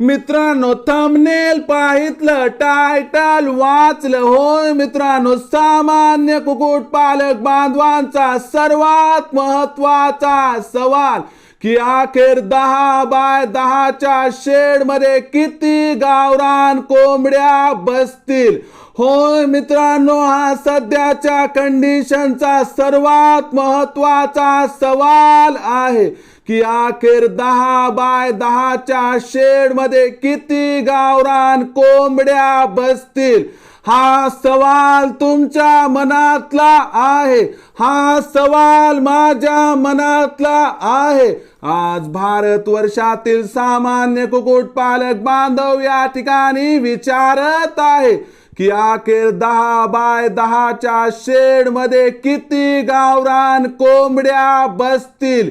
मित्रांनो thumbnail पाहितलं title वाचलं. होय मित्रांनो सामान्य कुकुट पालक बांधवांचा सर्वात महत्त्वाचा सवाल की अखेर दहा बाय दहाच्या शेडमध्ये किती गावरान कोंबड्या बसतील? होय मित्रांनो हा सध्याच्या कंडिशनचा सर्वात महत्त्वाचा सवाल आहे. की अखेर दहा बाय दहाच्या शेडमध्ये किती गावरान कोंबड्या बसतील? हा सवाल तुमच्या मनातला आहे. हा सवाल माझ्या मनातला आहे. आज भारत वर्षातील सामान्य कुक्कुटपालक बांधव या ठिकाणी विचारत आहे की अखेर दहा बाय दहाच्या शेडमध्ये किती गावरान कोंबड्या बसतील?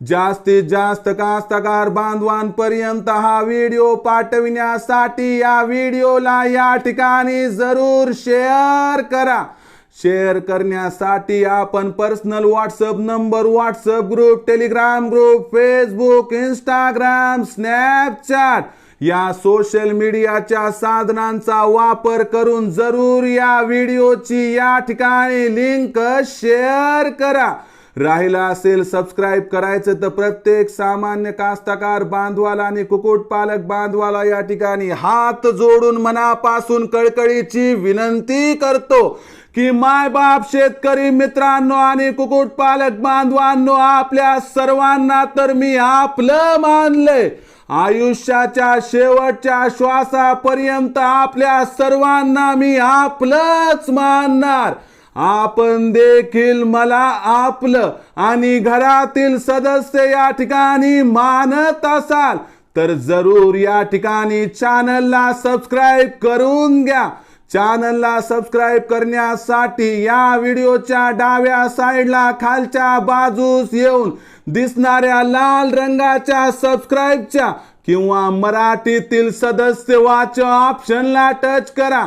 जास्तीत जास्त कास्तकार बांधवांपर्यंत हा व्हिडिओ पाठविण्यासाठी या व्हिडिओला या ठिकाणी जरूर शेअर करा. शेअर करण्यासाठी आपण personal WhatsApp number WhatsApp group Telegram group Facebook Instagram Snapchat या सोशल मीडियाच्या साधनांचा वापर करून जरूर या व्हिडिओची या ठिकाणी लिंक शेअर करा. राहिला असेल सबस्क्राईब करायचं तर प्रत्येक सामान्य कास्तकार बांधवाला आणि कुक्कुटपालक बांधवाला या ठिकाणी हात जोडून मनापासून कळकळीची विनंती करतो की माय बाप शेतकरी मित्रांनो आणि कुक्कुटपालक बांधवांनो आपल्या सर्वांना तर मी आपलं मानलंय. आयुष्याच्या शेवटच्या श्वासापर्यंत आपल्या सर्वांना मी आपलंच मानणार. आपण देखील मला आपलं आणि घरातील सदस्य या ठिकाणी मानत असाल तर जरूर या ठिकाणी चॅनलला सबस्क्राईब करून घ्या. चॅनलला सबस्क्राईब करण्यासाठी या व्हिडिओच्या डाव्या साईडला खालच्या बाजूस येऊन दिसणाऱ्या लाल रंगाच्या सबस्क्राईबच्या किंवा मराठीतील सदस्य वाच ऑप्शनला टच करा.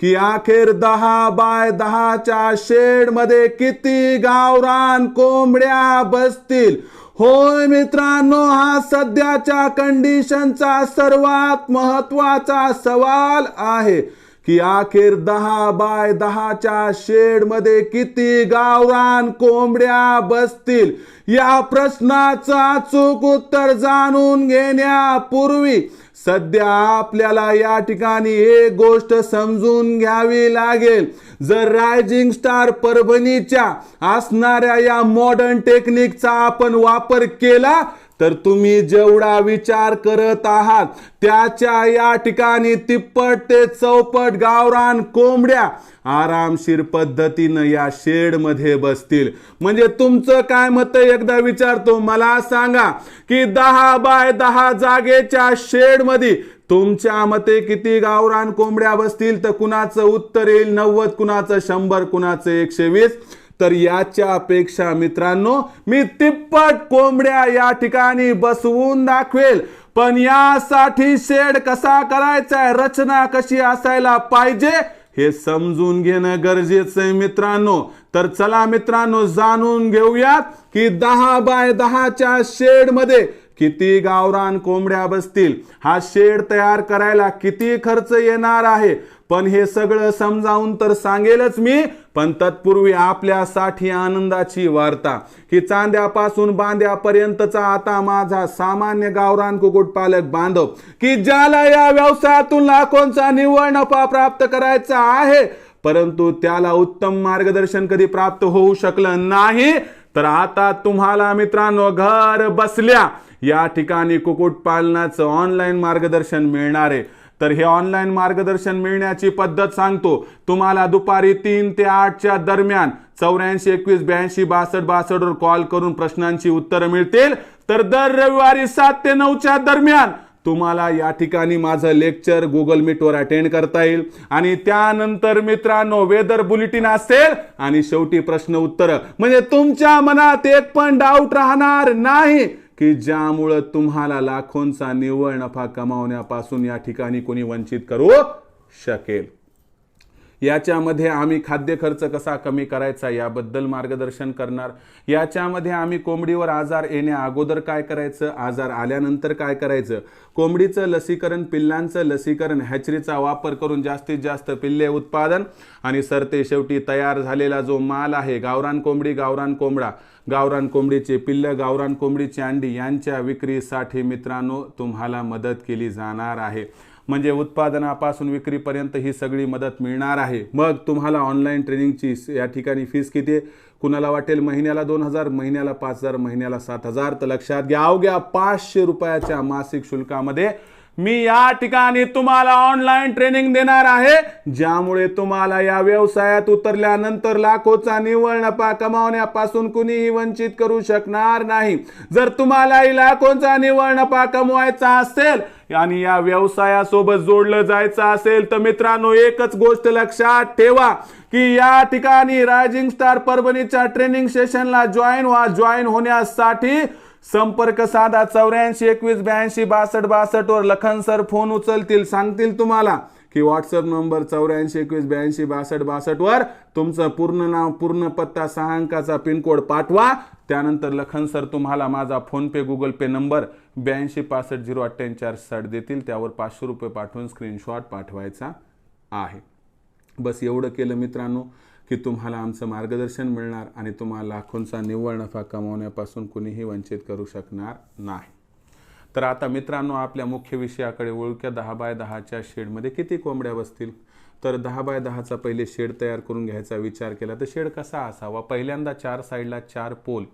की अखेर दहा बाय दहाच्या शेडमध्ये किती गावरान कोंबड्या बसतील? होय मित्रांनो हा सध्याच्या कंडिशनचा सर्वात महत्त्वाचा सवाल आहे की अखेर दहा बाय दहाच्या शेडमध्ये किती गावरान कोंबड्या बसतील? या प्रश्नाचं अचूक उत्तर जाणून घेण्यापूर्वी सध्या आपल्याला या ठिकाणी एक गोष्ट समजून घ्यावी लागेल. जर रायझिंग स्टार परभणीच्या असणाऱ्या या मॉडर्न टेक्निकचा आपण वापर केला तर तुम्ही जेवढा विचार करत आहात त्याच्या या ठिकाणी तिप्पट ते चौपट गावरान कोंबड्या आरामशीर पद्धतीनं या शेडमध्ये बसतील. म्हणजे तुमचं काय मत एकदा विचारतो. मला सांगा की दहा बाय दहा जागेच्या शेडमध्ये तुमच्या मते किती गावरान कोंबड्या बसतील? तर कुणाचं उत्तर येईल? नव्वद कुणाचं शंभर कुणाचं एकशे वीस? तर याच्या अपेक्षा मित्रांनो मी तिप्पट कोंबड्या या ठिकाणी बसवून दाखवेल. पण यासाठी शेड कसा करायचा रचना कशी असायला पाहिजे हे समजून घेणं गरजेचं आहे मित्रांनो. तर चला मित्रांनो जाणून घेऊयात की दहा बाय दहाच्या शेडमध्ये किती गावरान कोंबड्या बसतील? हा शेड तयार करायला किती खर्च येणार आहे? पण हे सगळं समजावून तर सांगेलच मी पण तत्पूर्वी आपल्यासाठी आनंदाची वार्ता. की चांद्यापासून बांद्यापर्यंतचा आता माझा सामान्य गावरान कुक्कुटपालक बांधव की ज्याला या व्यवसायातून लाखोंचा निव्वळ नफा प्राप्त करायचा आहे परंतु त्याला उत्तम मार्गदर्शन कधी प्राप्त होऊ शकलं नाही? तर आता तुम्हाला मित्रांनो घर बसल्या. या ठिकाणी कुक्कुटपालनाचं ऑनलाईन मार्गदर्शन मिळणार. आहे तर हे ऑनलाईन मार्गदर्शन मिळण्याची पद्धत सांगतो. तुम्हाला दुपारी तीन ते आठच्या दरम्यान चौऱ्याऐंशी एकवीस ब्याऐंशी बासष्ट बासष्टवर कॉल करून प्रश्नांची उत्तरं मिळतील. तर दर रविवारी सात ते नऊच्या दरम्यान तुम्हाला या ठिकाणी माझं लेक्चर गुगल मीटवर अटेंड करता येईल. आणि त्यानंतर मित्रांनो वेदर बुलेटिन असेल आणि शेवटी प्रश्न उत्तर. म्हणजे तुमच्या मनात एक पण डाऊट राहणार नाही. की ज्यामुळं तुम्हाला लाखोंचा निव्वळ नफा कमावण्यापासून या ठिकाणी कोणी वंचित करू शकेल. याच्यामध्ये आम्ही खाद्य खर्च कसा कमी करायचा याबद्दल मार्गदर्शन करणार. याच्यामध्ये आम्ही कोंबडीवर आजार येण्या अगोदर काय करायचं आजार आल्यानंतर काय करायचं कोंबडीचं लसीकरण पिल्लांचं लसीकरण हॅचरीचा वापर करून जास्तीत जास्त पिल्ले उत्पादन आणि सरते शेवटी तयार झालेला जो माल आहे गावरान कोंबडी गावरान कोंबडा गावरान कोंबडीचे पिल्ल गावरान कोंबडीची अंडी यांच्या विक्रीसाठी मित्रांनो तुम्हाला मदत केली जाणार आहे. म्हणजे उत्पादनापासून विक्रीपर्यंत ही सगळी मदत मिळणार आहे. मग तुम्हाला ऑनलाईन ट्रेनिंगची या ठिकाणी फीस किती? आहे कुणाला वाटेल महिन्याला दोन हजार महिन्याला पाच हजार महिन्याला सात हजार? तर लक्षात घ्या अवघ्या पाचशे रुपयाच्या मासिक शुल्कामध्ये मी या ठिकाणी तुम्हाला ऑनलाईन ट्रेनिंग देणार आहे ज्यामुळे तुम्हाला या व्यवसायात उतरल्यानंतर लाखोचा निव्वळ नफा कमावण्यापासून कुणीही वंचित करू शकणार नाही. जर तुम्हालाही लाखोचा निव्वळ नफा कमवायचा असेल आणि या व्यवसायासोबत जोडलं जायचं असेल तर मित्रांनो एकच गोष्ट लक्षात ठेवा की या ठिकाणी रायझिंग स्टार परभणीच्या ट्रेनिंग सेशनला जॉईन व्हा. जॉईन होण्यासाठी संपर्क साधा चौऱ्याऐंशी एकवीस ब्याऐंशी बासष्ट बासष्ट वर लखन सर फोन उचलतील सांगतील तुम्हाला की व्हॉट्सअप नंबर चौऱ्याऐंशी एकवीस ब्याऐंशी बासष्ट बासष्ट वर तुमचं पूर्ण नाव पूर्ण पत्ता सहा अंकाचा पिनकोड पाठवा. त्यानंतर लखन सर तुम्हाला माझा फोनपे गुगल पे नंबर ब्याऐंशी पासष्ट झिरो अठ्ठ्याऐंशी साठ देतील. त्यावर पाचशे रुपये पाठवून स्क्रीनशॉट पाठवायचा आहे. बस एवढं केलं मित्रांनो. की तुम्हाला आमचं मार्गदर्शन मिळणार आणि तुम्हाला लाखोंचा निव्वळ नफा कमावण्यापासून कुणीही वंचित करू शकणार नाही. तर आता मित्रांनो आपल्या मुख्य विषयाकडे ओळख्या दहा बाय दहाच्या शेडमध्ये किती कोंबड्या बसतील? तर दहा बाय दहाचा पहिले शेड तयार करून घ्यायचा विचार केला तर शेड कसा असावा? पहिल्यांदा चार साईडला चार पोल.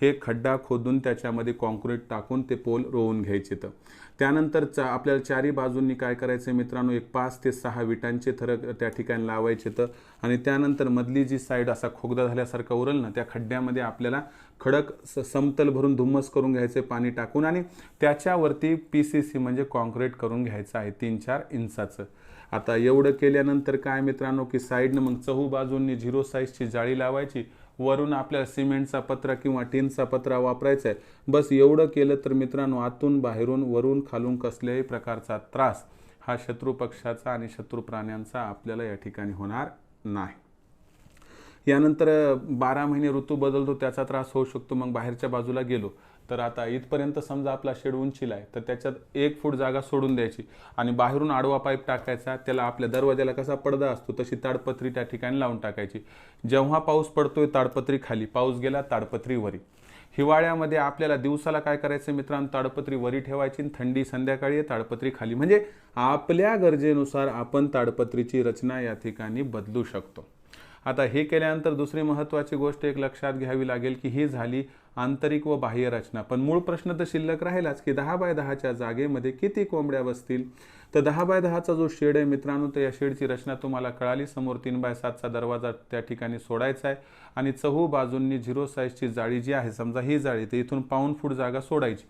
हे खड्डा खोदून त्याच्यामध्ये कॉन्क्रीट टाकून ते पोल रोवून घ्यायचे तर. त्यानंतर चा आपल्याला चारी बाजूंनी काय करायचं मित्रांनो एक पाच ते सहा विटांचे थर त्या ठिकाणी लावायचे तर आणि त्यानंतर मधली जी साईड असा खोगदा झाल्यासारखा उरल ना त्या खड्ड्यामध्ये आपल्याला खडक स समतल भरून धुम्मस करून घ्यायचे पाणी टाकून आणि त्याच्यावरती पी सी सी म्हणजे कॉन्क्रीट करून घ्यायचं आहे तीन चार इंचाचं. आता एवढं केल्यानंतर काय मित्रांनो की साईडनं मग चहू बाजूंनी झिरो साईजची जाळी लावायची वरून आपल्याला सिमेंटचा पत्रा किंवा टीनचा पत्रा वापरायचा आहे. बस एवढं केलं तर मित्रांनो आतून बाहेरून वरून खालून कसल्याही प्रकारचा त्रास हा शत्रू पक्षाचा आणि शत्रू प्राण्यांचा आपल्याला या ठिकाणी होणार नाही. यानंतर बारा महिने ऋतू बदलतो त्याचा त्रास होऊ शकतो. मग बाहेरच्या बाजूला गेलो. तर आता इथपर्यंत समजा आपला शेड उंचीला आहे तर त्याच्यात एक फूट जागा सोडून द्यायची आणि बाहेरून आडवा पाईप टाकायचा त्याला आपल्या दरवाजाला कसा पडदा असतो तशी ताडपत्री त्या ठिकाणी लावून टाकायची. जेव्हा पाऊस पडतोय ताडपत्री खाली पाऊस गेला ताडपत्री वरी. हिवाळ्यामध्ये आपल्याला दिवसाला काय करायचं मित्रांनो? ताडपत्री वरी ठेवायची आणि थंडी संध्याकाळी ताडपत्री खाली. म्हणजे आपल्या गरजेनुसार आपण ताडपत्रीची रचना या ठिकाणी बदलू शकतो. आता हे केल्यानंतर दुसरी महत्त्वाची गोष्ट एक लक्षात घ्यावी लागेल की ही झाली आंतरिक व बाह्य रचना. पण मूळ प्रश्न तर शिल्लक राहिलाच की दहा बाय दहाच्या जागेमध्ये किती कोंबड्या बसतील? तर दहा बाय दहाचा जो शेड आहे मित्रांनो तर या शेडची रचना तुम्हाला कळाली. समोर तीन बाय सातचा दरवाजा त्या ठिकाणी सोडायचा आहे आणि चहू बाजूंनी झिरो साईजची जाळी जी आहे समजा ही जाळी तर इथून पाऊन फूट जागा सोडायची.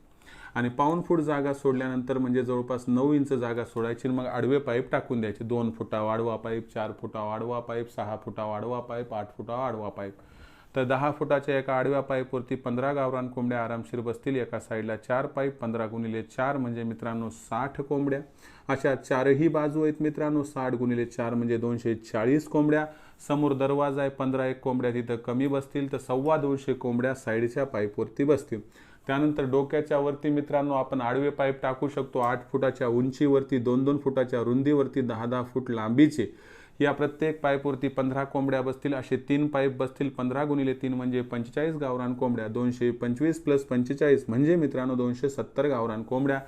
आणि पाऊन फूट जागा सोडल्यानंतर म्हणजे जवळपास नऊ इंच जागा सोडायची मग आडवे पाईप टाकून द्यायचे. दोन फुटा वाढवा पाईप चार फुटा वाढवा पाईप सहा फुटा वाढवा पाईप आठ फुटा वाढवा पाईप. तर दहा फुटाच्या एका आडव्या पाईपवरती पंधरा गावरान कोंबड्या आरामशीर बसतील. एका साईडला चार पाईप पंधरा गुणिले चार म्हणजे मित्रांनो साठ कोंबड्या. अशा चारही बाजू आहेत मित्रांनो साठ गुणिले चार म्हणजे दोनशे चाळीस कोंबड्या. समोर दरवाजा आहे पंधरा एक कोंबड्या तिथं कमी बसतील तर सव्वा दोनशे कोंबड्या साईडच्या पाईपवरती बसतील. त्यानंतर डोक्याच्या वरती मित्रांनो आपण आडवे पाईप टाकू शकतो. आठ फुटाच्या उंचीवरती दोन दोन फुटाच्या रुंदीवरती दहा दहा फूट लांबीचे. या प्रत्येक पाईपवरती पंधरा कोंबड्या बसतील असे तीन पाईप बसतील पंधरा गुणिले तीन म्हणजे पंचेचाळीस गावरान कोंबड्या दोनशे पंचवीस प्लस पंचेचाळीस म्हणजे मित्रांनो दोनशे सत्तर गावरान कोंबड्या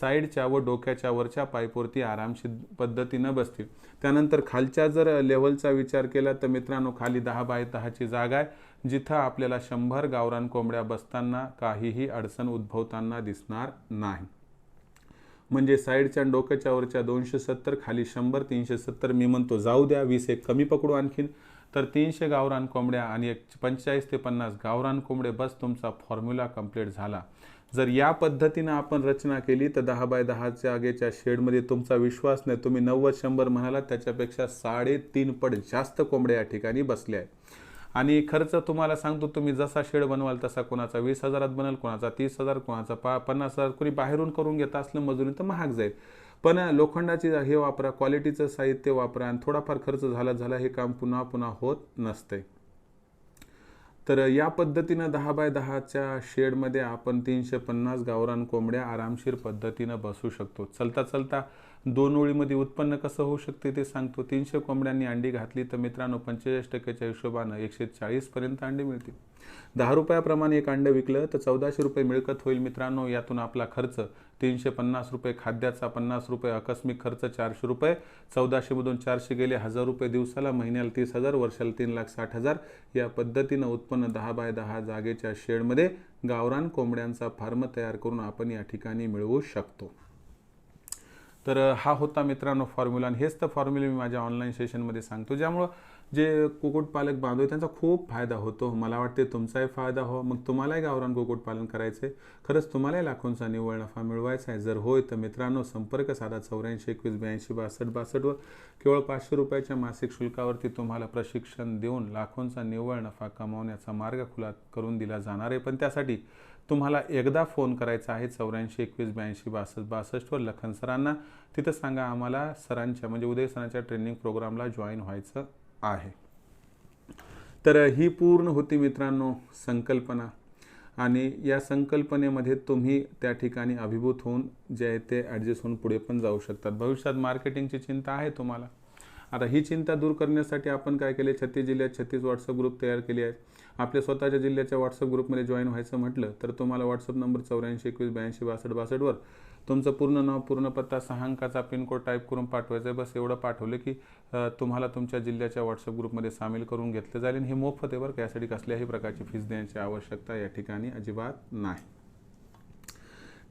साईडच्या व डोक्याच्या वरच्या पाईपवरती आरामशीर पद्धतीनं बसतील. त्यानंतर खालच्या जर लेवलचा विचार केला तर मित्रांनो खाली दहा बाय दहाची जागा आहे जिथं आपल्याला शंभर गावरान कोंबड्या बसताना काहीही अडचण उद्भवताना दिसणार नाही. म्हणजे साईडच्या डोक्याच्या वरच्या दोनशे सत्तर खाली शंभर तीनशे सत्तर मी म्हणतो जाऊ द्या वीस एक कमी पकडू आणखीन. तर तीनशे गावरान कोंबड्या आणि एक पंचेचाळीस ते पन्नास गावरान कोंबडे बस तुमचा फॉर्म्युला कंप्लीट झाला. जर या पद्धतीनं आपण रचना केली तर दहा बाय दहाच्या आगेच्या शेडमध्ये तुमचा विश्वास नाही. तुम्ही नव्वद शंभर म्हणाला त्याच्यापेक्षा साडेतीन पट जास्त कोंबड्या या ठिकाणी बसल्या आहेत. आणि खर्च तुम्हाला सांगतो तुम्ही जसा शेड बनवाल तसा कोणाचा वीस हजारात बनल कोणाचा तीस हजार कोणाचा पा पन्नास हजार कोणी बाहेरून करून घेत असलं मजुरी तर महाग जाईल. पण लोखंडाची हे वापरा क्वालिटीचं साहित्य वापरा आणि थोडाफार खर्च झाला झाला हे काम पुन्हा पुन्हा होत नसते. तर या पद्धतीनं दहा बाय दहाच्या शेडमध्ये आपण तीनशे पन्नास गावरान कोंबड्या आरामशीर पद्धतीनं बसू शकतो. चलता चलता दोन ओळीमध्ये उत्पन्न कसं होऊ शकते ते सांगतो. तीनशे कोंबड्यांनी अंडी घातली तर मित्रांनो पंचेचाळीस टक्क्याच्या हिशोबानं एकशे चाळीसपर्यंत अंडी मिळतील. दहा रुपयाप्रमाणे एक अंडं विकलं तर चौदाशे रुपये मिळकत होईल मित्रांनो. यातून आपला खर्च तीनशे पन्नास रुपये खाद्याचा पन्नास रुपये आकस्मिक खर्च चारशे रुपये चौदाशेमधून चारशे गेले हजार रुपये दिवसाला महिन्याला तीस हजार वर्षाला तीन लाख साठ हजार. या पद्धतीनं उत्पन्न दहा बाय दहा जागेच्या शेडमध्ये गावरान कोंबड्यांचा फार्म तयार करून आपण या ठिकाणी मिळवू शकतो. तर हा होता मित्रांनो फॉर्म्युला आणि हेच तर फॉर्म्युला मी माझ्या ऑनलाईन सेशनमध्ये सांगतो ज्यामुळं जे कुक्कुटपालक बांधव त्यांचा खूप फायदा होतो. मला वाटते तुमचाही फायदा हो. मग तुम्हालाही गावरान कुक्कुटपालन करायचं आहे खरंच तुम्हालाही लाखोंचा निव्वळ नफा मिळवायचा आहे. जर होय तर मित्रांनो संपर्क साधा चौऱ्याऐंशी एकवीस ब्याऐंशी बासष्ट बासष्टवर केवळ पाचशे रुपयाच्या मासिक शुल्कावरती तुम्हाला प्रशिक्षण देऊन लाखोंचा निव्वळ नफा कमावण्याचा मार्ग खुला करून दिला जाणार आहे. पण त्यासाठी तुम्हाला एकदा फोन करायचा आहे चौऱ्याऐंशी एकवीस ब्याऐंशी बासष्ट बासष्टवर लखन सरांना तिथं सांगा आम्हाला सरांच्या म्हणजे उदय सरांच्या ट्रेनिंग प्रोग्रामला जॉईन व्हायचं आहे. तर ही पूर्ण होती मित्रांनो संकल्पना. आणि या संकल्पनेमध्ये तुम्ही त्या ठिकाणी अभिभूत होऊन जे आहे ते ॲडजस्ट होऊन पुढे पण जाऊ शकतात. भविष्यात मार्केटिंगची चिंता आहे तुम्हाला? आता ही चिंता दूर करण्यासाठी आपण काय केले? छत्तीस जिल्ह्यात छत्तीस व्हॉट्सअप ग्रुप तयार केले आहेत आपल्या स्वतःच्या जिल्ह्याच्या व्हॉट्सअप ग्रुपमध्ये जॉईन व्हायचं म्हटलं तर तुम्हाला व्हॉट्सअप नंबर चौऱ्याऐंशी एकवीस ब्याऐंशी बासष्ट बासष्टवर तुमचं पूर्ण नाव पूर्ण पत्ता सहा अंकाचा पिनकोड टाईप करून पाठवायचं आहे. बस एवढं पाठवलं की तुम्हाला तुमच्या जिल्ह्याच्या व्हॉट्सअप ग्रुपमध्ये सामील करून घेतलं जाईल आणि हे मोफत आहे बरं का. यासाठी कसल्याही प्रकारची फीस देण्याची आवश्यकता या ठिकाणी अजिबात नाही.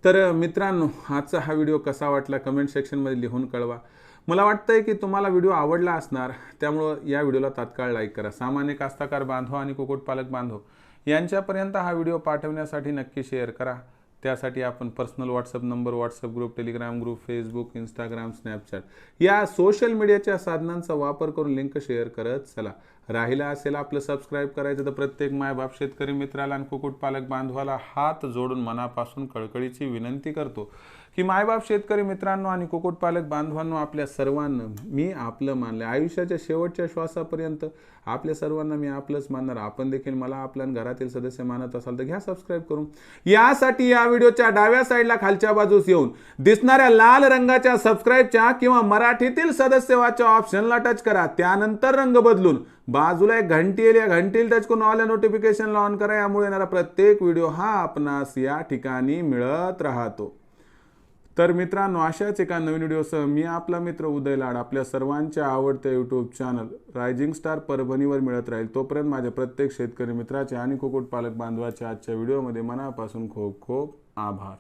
तर मित्रांनो आजचा हा व्हिडिओ कसा वाटला? कमेंट सेक्शनमध्ये लिहून कळवा. मला वाटतंय की तुम्हाला व्हिडिओ आवडला असणार त्यामुळं या व्हिडिओला तात्काळ लाईक करा. सामान्य कास्ताकार बांधव आणि कुक्कुटपालक बांधव यांच्यापर्यंत हा व्हिडिओ पाठवण्यासाठी नक्की शेअर करा. त्यासाठी आपण personal WhatsApp number WhatsApp group Telegram group Facebook Instagram Snapchat या सोशल मीडियाच्या साधनांचा वापर करून लिंक शेअर करत चला. राहिला असेल आपलं सबस्क्राईब करायचं तर प्रत्येक मायबाप शेतकरी मित्राला आणि कुक्कुटपालक बांधवाला हात जोडून मनापासून कळकळीची विनंती करतो की मायबाप शेतकरी मित्रांनो आणि कुक्कुटपालक बांधवांनो आपल्या सर्वांना मी आपलं मानलं आयुष्याच्या शेवटच्या श्वासापर्यंत आपल्या सर्वांना मी आपलंच मानणार. आपण देखील मला आपल्या घरातील सदस्य मानत असाल तर घ्या सबस्क्राईब करून. यासाठी या व्हिडिओच्या डाव्या साईडला खालच्या बाजूस येऊन दिसणाऱ्या लाल रंगाच्या सबस्क्राईबच्या किंवा मराठीतील सदस्यवाच्या ऑप्शनला टच करा. त्यानंतर रंग बदलून बाजूला एक घंटी येईल या घंटील टच करून ऑल नोटिफिकेशन ऑन करा. यामुळे येणारा प्रत्येक व्हिडिओ हा आपणास या ठिकाणी मिळत राहतो. तर मित्रांनो अशाच एका नवीन व्हिडिओसह मी आपला मित्र उदय लाड आपल्या सर्वांच्या आवडत्या यूट्यूब चॅनल रायझिंग स्टार परभणीवर मिळत राहील. तोपर्यंत माझ्या प्रत्येक शेतकरी मित्राचे आणि कुक्कुटपालक बांधवाच्या आजच्या व्हिडिओमध्ये मनापासून खूप खूप आभार.